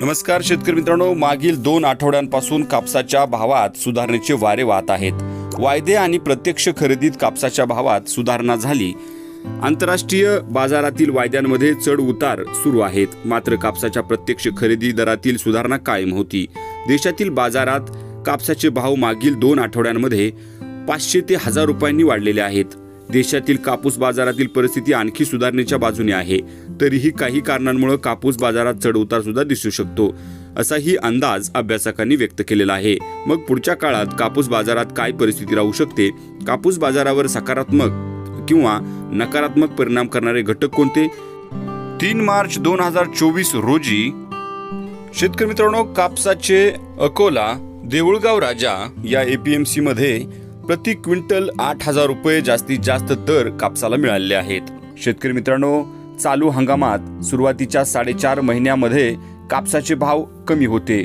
नमस्कार शेतकरी मित्रांनो. मागील दोन आठवड्यांपासून कापसाच्या भावात सुधारणेचे वारे वाहत आहेत. वायदे आणि प्रत्यक्ष खरेदीत कापसाच्या भावात सुधारणा झाली. आंतरराष्ट्रीय बाजारातील वायद्यांमध्ये चढ उतार सुरू आहेत. मात्र कापसाच्या प्रत्यक्ष खरेदी दरातील सुधारणा कायम होती. देशातील बाजारात कापसाचे भाव मागील दोन आठवड्यांमध्ये पाचशे ते हजार रुपयांनी वाढलेले आहेत. देशातील कापूस बाजारातील परिस्थिती आणखी सुधारणेच्या बाजूने आहे. तरीही काही कारणांमुळे कापूस बाजारात चढ उतार सुद्धा दिसू शकतो असाही अंदाज अभ्यासकांनी व्यक्त केलेला आहे. मग पुढच्या काळात कापूस बाजारात काय परिस्थिती राहू शकते? कापूस बाजारावर सकारात्मक किंवा नकारात्मक परिणाम करणारे घटक कोणते? तीन मार्च दोन हजार चोवीस रोजी शेतकरी मित्रांनो कापसाचे अकोला देऊळगाव राजा या एपीएमसी मध्ये प्रति क्विंटल आठ हजार रुपये जास्तीत जास्त दर कापसाला मिळाले आहेत. शेतकरी मित्रांनो चालू हंगामात सुरुवातीच्या साडेचार महिन्यामध्ये कापसाचे भाव कमी होते.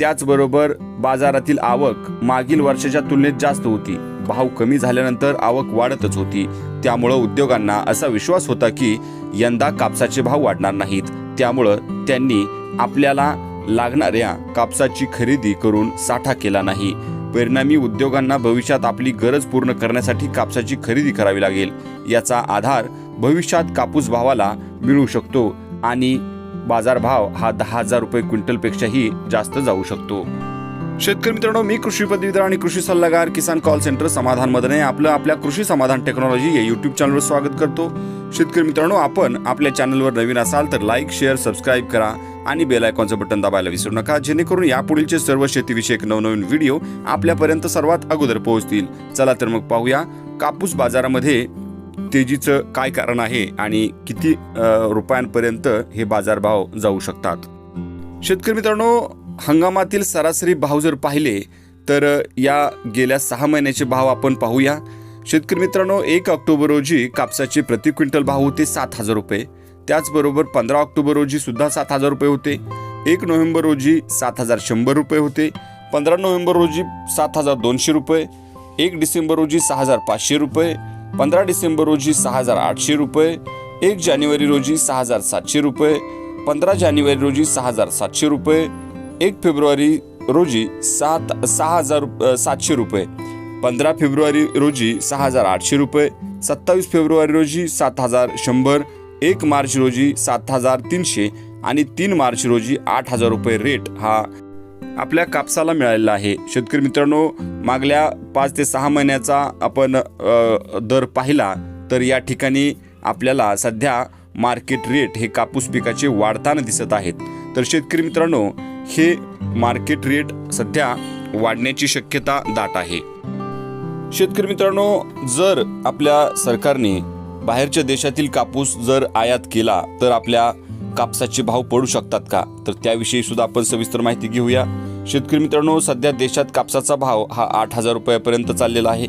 त्याचबरोबर बाजारातील आवक मागील वर्षाच्या तुलनेत जास्त होती. भाव कमी झाल्यानंतर आवक वाढतच होती. त्यामुळं उद्योगांना असा विश्वास होता की यंदा कापसाचे भाव वाढणार नाहीत. त्यामुळं त्यांनी आपल्याला लागणाऱ्या कापसाची खरेदी करून साठा केला नाही. परिणामी उद्योगांना भविष्यात आपली गरज पूर्ण करण्यासाठी कापसाची खरेदी करावी लागेल. याचा आधार भविष्यात कापूस भावाला मिळू शकतो आणि बाजारभाव हा दहा हजार रुपये क्विंटलपेक्षाही जास्त जाऊ शकतो. शेतकरी मित्रांनो मी कृषी पदवीधर आणि कृषी सल्लागार किसान कॉल सेंटर समाधान मदने आपलं आपल्या कृषी समाधान टेक्नॉलॉजी या युट्यूब चॅनलवर स्वागत करतो. शेतकरी मित्रांनो आपण आपल्या चॅनलवर नवीन असाल तर लाईक शेअर सबस्क्राईब करा आणि बेल आयकॉनचं बटन दाबायला विसरू नका जेणेकरून यापुढीलचे सर्व शेतीविषयक नवनवीन व्हिडिओ आपल्यापर्यंत सर्वात अगोदर पोहोचतील. चला तर मग पाहूया कापूस बाजारामध्ये तेजीचं काय कारण आहे आणि किती रुपयांपर्यंत हे बाजारभाव जाऊ शकतात? शेतकरी मित्रांनो हंगामातील सरासरी भाव जर पाहिले तर या गेल्या सहा महिन्याचे भाव आपण पाहूया. शेतकरी मित्रांनो एक ऑक्टोबर रोजी कापसाचे प्रति क्विंटल भाव होते सात हजार रुपये. त्याचबरोबर पंधरा ऑक्टोबर रोजी सुद्धा सात हजार रुपये होते. एक नोव्हेंबर रोजी सात हजार शंभर रुपये होते. पंधरा नोव्हेंबर रोजी सात हजार दोनशे रुपये. एक डिसेंबर रोजी सहा हजार पाचशे रुपये. पंधरा डिसेंबर रोजी सहा हजार आठशे रुपये. एक जानेवारी रोजी सहा हजार सातशे रुपये. पंधरा जानेवारी रोजी सहा हजार सातशे रुपये. एक फेब्रुवारी रोजी सात सहा हजार सातशे रुपये. पंधरा फेब्रुवारी रोजी सहा हजार आठशे रुपये सत्तावीस फेब्रुवारी रोजी सात हजार शंभर एक मार्च रोजी सात हजार तीनशे आणि तीन मार्च रोजी आठ हजार रुपये रेट हा आपल्या कापसाला मिळालेला आहे. शेतकरी मित्रांनो मागल्या पाच ते सहा महिन्याचा आपण दर पाहिला तर या ठिकाणी आपल्याला सध्या मार्केट रेट हे कापूस पिकाचे वाढताना दिसत आहेत. तर शेतकरी मित्रांनो हे मार्केट रेट सध्या वाढण्याची शक्यता दाट आहे. शेतकरी मित्रांनो जर आपल्या सरकारने बाहेरच्या देशातील कापूस जर आयात केला तर आपल्या कापसाचे भाव पडू शकतात का? तर त्याविषयी सुद्धा आपण सविस्तर माहिती घेऊया. शेतकरी मित्रांनो सध्या देशात कापसाचा भाव हा आठ हजार रुपयापर्यंत चाललेला आहे.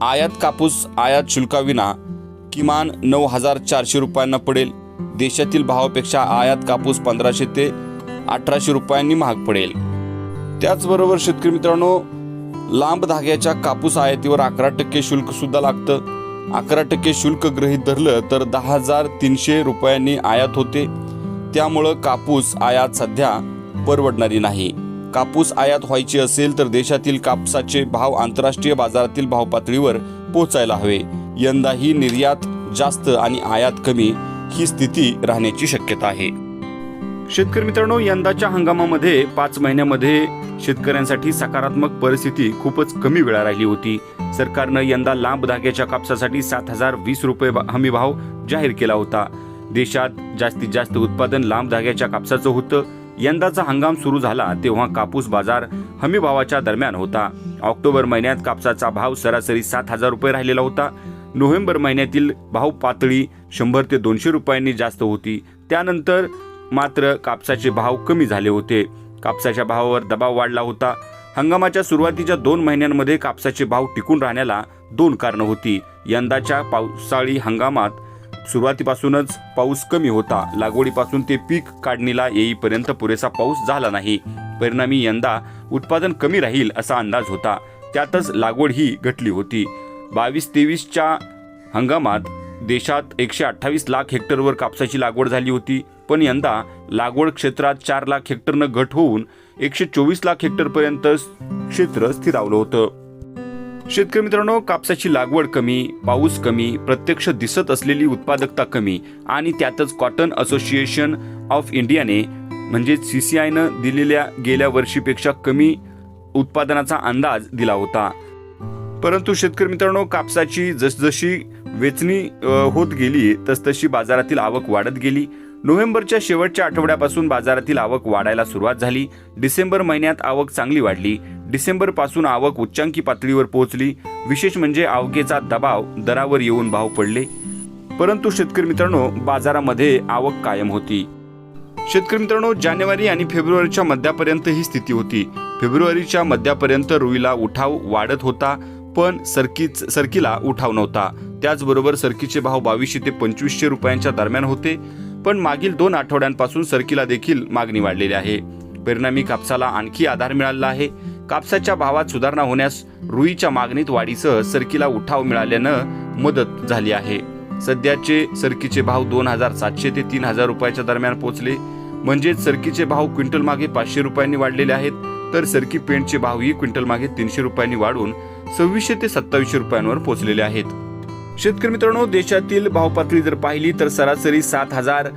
आयात कापूस आयात शुल्काविना किमान नऊ हजार चारशे रुपयांना पडेल. देशातील भावापेक्षा आयात कापूस पंधराशे ते अठराशे रुपयांनी महाग पडेल. त्याचबरोबर शेतकरी मित्रांनो लांब धाग्याच्या कापूस आयातीवर अकरा टक्के शुल्क सुद्धा लागतं. अकरा टक्के शुल्क गृहीत धरलं तर दहा हजार तीनशे रुपयांनी आयात होते. त्यामुळं कापूस आयात सध्या परवडणारी नाही. कापूस आयात व्हायची असेल तर देशातील कापसाचे भाव आंतरराष्ट्रीय बाजारातील भाव पातळीवर पोहोचायला हवे. यंदाही निर्यात जास्त आणि आयात कमी ही स्थिती राहण्याची शक्यता आहे. शेतकरी मित्रांनो यंदाच्या हंगामामध्ये पाच महिन्यामध्ये शेतकऱ्यांसाठी सकारात्मक परिस्थिती खूपच कमी वेळा राहिली होती. सरकारनं यंदा लांब धाग्याच्या कापसासाठी सात हजार वीस रुपये बा- हमी भाव जाहीर केला होता. देशात जास्तीत जास्त उत्पादन लांब धाग्याच्या कापसाचं होतं. यंदाचा हंगाम सुरू झाला तेव्हा कापूस बाजार हमी भावाच्या दरम्यान होता. ऑक्टोबर महिन्यात कापसाचा भाव सरासरी सात हजार रुपये राहिलेला होता. नोव्हेंबर महिन्यातील भाव पातळी शंभर ते दोनशे रुपयांनी जास्त होती. त्यानंतर मात्र कापसाचे भाव कमी झाले होते. कापसाच्या भावावर दबाव वाढला होता. हंगामाच्या सुरुवातीच्या दोन महिन्यांमध्ये कापसाचे भाव टिकून राहण्याला दोन कारणं होती. यंदाच्या पावसाळी हंगामात सुरुवातीपासूनच पाऊस कमी होता. लागवडीपासून ते पीक काढणीला येईपर्यंत पुरेसा पाऊस झाला नाही. परिणामी यंदा उत्पादन कमी राहील असा अंदाज होता. त्यातच लागवड ही घटली होती. बावीस तेवीसच्या हंगामात देशात एकशे अठ्ठावीस लाख हेक्टरवर कापसाची लागवड झाली होती. पण यंदा लागवड क्षेत्रात चार लाख हेक्टरनं घट होऊन एकशे चोवीस लाख हेक्टरपर्यंत क्षेत्र स्थिरावलं होतं. शेतकरी मित्रांनो कापसाची लागवड कमी पाऊस कमी प्रत्यक्ष दिसत असलेली उत्पादकता कमी आणि त्यातच कॉटन असोसिएशन ऑफ इंडियाने म्हणजे सी सी आयनं दिलेल्या गेल्या वर्षीपेक्षा कमी उत्पादनाचा अंदाज दिला होता. परंतु शेतकरी मित्रांनो कापसाची जसजशी वेचणी होत गेली तसतशी बाजारातील आवक वाढत गेली. नोव्हेंबरच्या शेवटच्या आठवड्यापासून बाजारातील आवक वाढायला सुरुवात झाली. डिसेंबर महिन्यात आवक चांगली वाढली. डिसेंबरपासून आवक उच्चांकी पातळीवर पोहोचली. विशेष म्हणजे आवकेचा दबाव दरावर येऊन भाव पडले. परंतु शेतकरी मित्रांनो बाजारामध्ये आवक कायम होती. शेतकरी मित्रांनो जानेवारी आणि फेब्रुवारीच्या मध्यापर्यंत ही स्थिती होती. फेब्रुवारीच्या मध्यापर्यंत रुईला उठाव वाढत होता पण सरकीच सरकीला उठाव नव्हता. त्याचबरोबर सरकीचे भाव बावीसशे ते पंचवीसशे रुपयांच्या दरम्यान होते. पण मागील दोन आठवड्यांपासून सरकीला देखील मागणी वाढलेली आहे. परिणामी कापसाला आणखी आधार मिळाला आहे. कापसाच्या भावात सुधारणा होण्यास रुईच्या मागणीत वाढीसह सरकीला उठाव मिळाल्यानं मदत झाली आहे. सध्याचे सरकीचे भाव दोन हजार सातशे ते तीन हजार रुपयाच्या दरम्यान पोहोचले म्हणजेच सरकीचे भाव क्विंटल मागे पाचशे रुपयांनी वाढलेले आहेत. तर सरकी पेंटचे भावही क्विंटल मागे तीनशे रुपयांनी वाढून सव्वीसशे ते सत्तावीसशे रुपयांवर पोहोचलेले आहेत. शेतकरी मित्रांनो देशातील भावपातळी जर पाहिली तर सरासरी सात हजार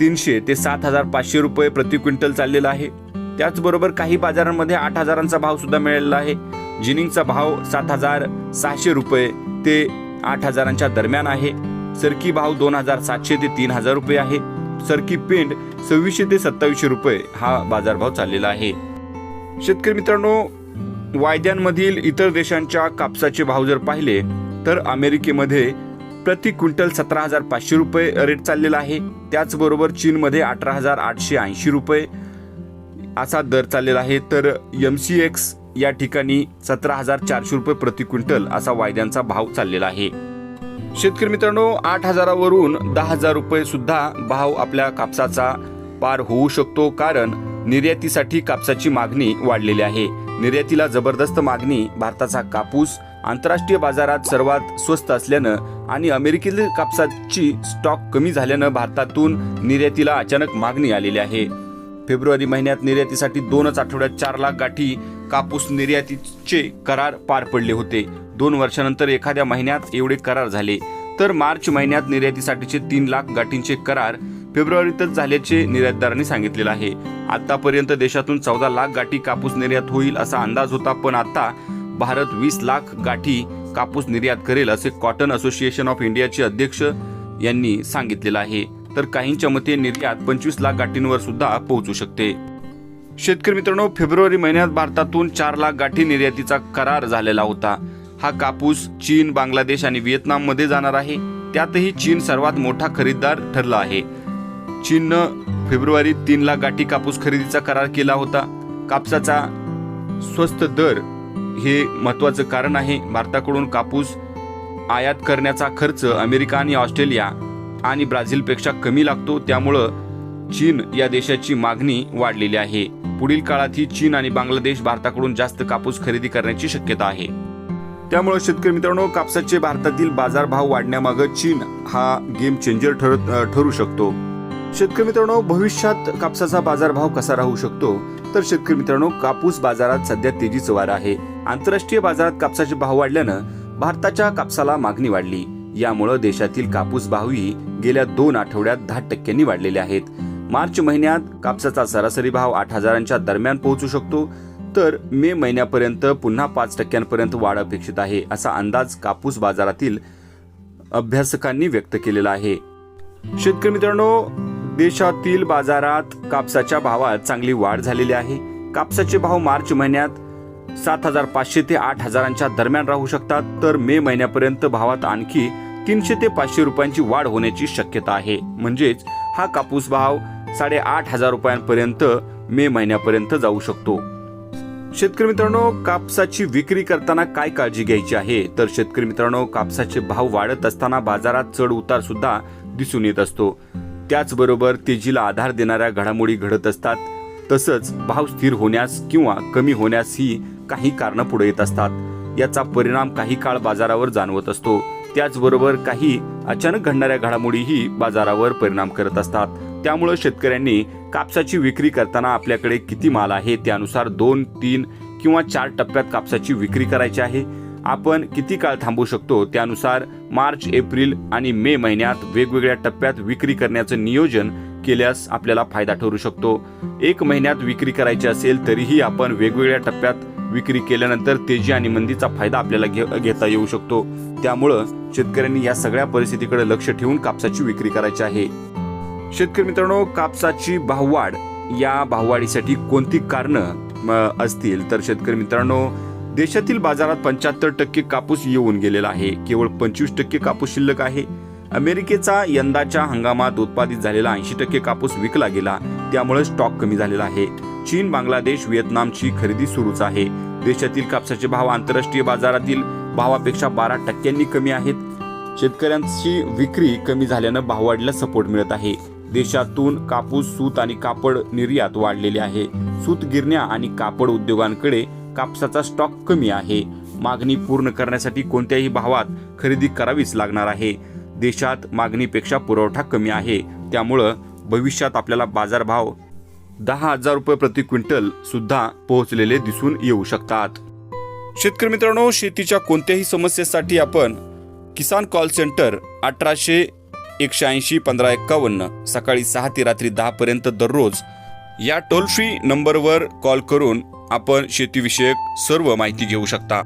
तीनशे ते सात हजार पाचशे रुपये प्रति क्विंटल चाललेला आहे. त्याचबरोबर काही बाजारांमध्ये आठ हजारांचा भाव सुद्धा मिळालेला आहे. जिनिंगचा भाव सात हजार सहाशे रुपये ते आठ हजारांच्या दरम्यान आहे. सरकी भाव दोन हजार सातशे ते तीन हजार रुपये आहे. सरकी पेंड सव्वीसशे ते सत्तावीसशे रुपये हा बाजारभाव चाललेला आहे. शेतकरी मित्रांनो वायद्यांमधील इतर देशांच्या कापसाचे भाव जर पाहिले तर अमेरिकेमध्ये प्रति क्विंटल सतरा हजार पाचशे रुपये रेट चाललेला आहे. त्याचबरोबर चीनमध्ये अठरा हजार आठशे ऐंशी रुपये असा दर चाललेला आहे. तर एम सी एक्स या ठिकाणी सतरा हजार चारशे रुपये प्रति क्विंटल असा वायद्यांचा भाव चाललेला आहे. शेतकरी मित्रांनो आठ हजारावरून दहा हजार रुपये सुद्धा भाव आपल्या कापसाचा पार होऊ शकतो. कारण निर्यातीसाठी कापसाची मागणी वाढलेली आहे. निर्यातीला जबरदस्त मागणी भारताचा कापूस आंतरराष्ट्रीय बाजारात सर्वात स्वस्त असल्यानं आणि अमेरिकेतील कापसाची स्टॉक कमी झाल्यानं भारतातून निर्यातीला अचानक मागणी आलेली आहे. फेब्रुवारी महिन्यात निर्यातीसाठी दोनच आठवड्यात चार लाख गाठी कापूस निर्यातीचे करार पार पडले होते. दोन वर्षानंतर एखाद्या महिन्यात एवढे करार झाले. तर मार्च महिन्यात निर्यातीसाठीचे तीन लाख गाठींचे करार फेब्रुवारीतच झाल्याचे निर्यातदारांनी सांगितलेलं आहे. आतापर्यंत देशातून चौदा लाख गाठी कापूस निर्यात होईल असा अंदाज होता पण आता भारत वीस लाख गाठी कापूस निर्यात करेल असे कॉटन असोसिएशन ऑफ इंडियाचे अध्यक्ष यांनी सांगितलेलं आहे. तर काहींच्या मते निर्यात पंचवीस लाख गाठींवर सुद्धा पोहोचू शकते. शेतकरी मित्रांनो फेब्रुवारी महिन्यात भारतातून चार लाख गाठी निर्यातीचा करार झालेला होता. हा कापूस चीन बांगलादेश आणि व्हिएतनाममध्ये जाणार आहे. त्यातही चीन सर्वात मोठा खरीददार ठरला आहे. चीननं फेब्रुवारीत तीन लाख गाठी कापूस खरेदीचा करार केला होता. कापसाचा स्वस्त दर हे महत्त्वाचं कारण आहे. भारताकडून कापूस आयात करण्याचा खर्च अमेरिका आणि ऑस्ट्रेलिया आणि ब्राझीलपेक्षा कमी लागतो. त्यामुळं चीन या देशाची मागणी वाढलेली आहे. पुढील काळात ही चीन आणि बांगलादेश भारताकडून जास्त कापूस खरेदी करण्याची शक्यता आहे. त्यामुळे शेतकरी मित्रांनो कापसाचे भारतातील बाजारभाव वाढण्यामागं चीन हा गेम चेंजर ठरत ठरू शकतो. शेतकरी मित्रांनो भविष्यात कापसाचा बाजारभाव कसा राहू शकतो? तर शेतकरी मित्रांनो कापूस बाजारात सध्या तेजीचं वार आहे. आंतरराष्ट्रीय बाजारात कापसाचे भाव वाढल्यानं भारताच्या कापसाला मागणी वाढली. यामुळं देशातील कापूस भावही गेल्या दोन आठवड्यात दहा टक्क्यांनी वाढलेले आहेत. मार्च महिन्यात कापसाचा सरासरी भाव आठ हजारांच्या दरम्यान पोहोचू शकतो. तर मे महिन्यापर्यंत पुन्हा पाच टक्क्यांपर्यंत वाढ अपेक्षित आहे असा अंदाज कापूस बाजारातील अभ्यासकांनी व्यक्त केलेला आहे. शेतकरी मित्रांनो देशातील बाजारात कापसाच्या भावात चांगली वाढ झालेली आहे. कापसाचे भाव मार्च महिन्यात सात हजार पाचशे ते आठ हजारांच्या दरम्यान राहू शकतात. तर मे महिन्यापर्यंत भावात आणखी तीनशे ते पाचशे रुपयांची वाढ होण्याची शक्यता आहे. म्हणजेच हा कापूस भाव साडेआठ हजार रुपयांपर्यंत मे महिन्यापर्यंत जाऊ शकतो. शेतकरी मित्रांनो कापसाची विक्री करताना काय काळजी घ्यायची आहे? तर शेतकरी मित्रांनो कापसाचे भाव वाढत असताना बाजारात चढ उतार सुद्धा दिसून येत असतो. त्याचबरोबर तेजीला आधार देणाऱ्या घडामोडी घडत असतात. तसंच भाव स्थिर होण्यास किंवा कमी होण्यास ही काही कारणं पुढे येत असतात. याचा परिणाम काही काळ बाजारावर जाणवत असतो. त्याचबरोबर काही अचानक घडणाऱ्या घडामोडीही बाजारावर परिणाम करत असतात. त्यामुळं शेतकऱ्यांनी कापसाची विक्री करताना आपल्याकडे किती माल आहे त्यानुसार दोन तीन किंवा चार टप्प्यात कापसाची विक्री करायची आहे. आपण किती काळ थांबू शकतो त्यानुसार मार्च एप्रिल आणि मे महिन्यात वेगवेगळ्या टप्प्यात विक्री करण्याचं नियोजन केल्यास आपल्याला फायदा ठरू शकतो. एक महिन्यात विक्री करायची असेल तरीही आपण वेगवेगळ्या टप्प्यात विक्री केल्यानंतर तेजी आणि मंदीचा फायदा आपल्याला घे- घेता येऊ शकतो. त्यामुळं शेतकऱ्यांनी या सगळ्या परिस्थितीकडे लक्ष ठेवून कापसाची विक्री करायची आहे. शेतकरी मित्रांनो कापसाची भाववाढ या भाववाढीसाठी कोणती कारणं असतील? तर शेतकरी मित्रांनो देशातील बाजारात पंच्याहत्तर टक्के कापूस येऊन गेलेला आहे. केवळ पंचवीस टक्के कापूस शिल्लक आहे. अमेरिकेचा यंदाच्या हंगामात उत्पादित झालेला ऐंशी टक्के कापूस विकला गेला. त्यामुळे स्टॉक कमी झालेला आहे. चीन बांगलादेश व्हिएतनामची खरेदी सुरूच आहे. देशातील कापसाचे भाव आंतरराष्ट्रीय बाजारातील भावापेक्षा बारा टक्क्यांनी कमी आहेत. शेतकऱ्यांची विक्री कमी झाल्यानं भाववाढीला सपोर्ट मिळत आहे. देशातून कापूस सूत आणि कापड निर्यात वाढलेली आहे. सूत गिरण्या आणि कापड उद्योगांकडे कापसाचा स्टॉक कमी आहे. मागणी पूर्ण करण्यासाठी कोणत्याही भावात खरेदी करावीच लागणार आहे. देशात मागणीपेक्षा पुरवठा कमी आहे. त्यामुळं भविष्यात आपल्याला बाजारभाव दहा हजार रुपये प्रति क्विंटल सुद्धा पोहोचलेले दिसून येऊ शकतात. शेतकरी मित्रांनो शेतीच्या कोणत्याही समस्येसाठी आपण किसान कॉल सेंटर अठराशे एकशे ऐंशी पंधरा एक्कावन्न सकाळी सहा ते रात्री दहा पर्यंत दररोज या टोल फ्री नंबरवर कॉल करून आपण शेतीविषयक सर्व माहिती घेऊ शकता.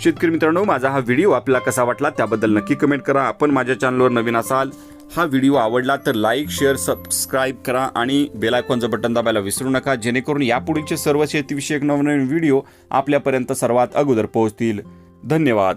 शेतकरी मित्रांनो माझा हा व्हिडिओ आपल्याला कसा वाटला त्याबद्दल नक्की कमेंट करा. आपण माझ्या चॅनलवर नवीन असाल हा व्हिडिओ आवडला तर लाईक शेअर सबस्क्राईब करा आणि बेल आयकॉनचं बटन दाबायला विसरू नका. जेणेकरून यापुढीलचे सर्व शेतीविषयक नवनवीन व्हिडिओ आपल्यापर्यंत सर्वात अगोदर पोहोचतील. धन्यवाद.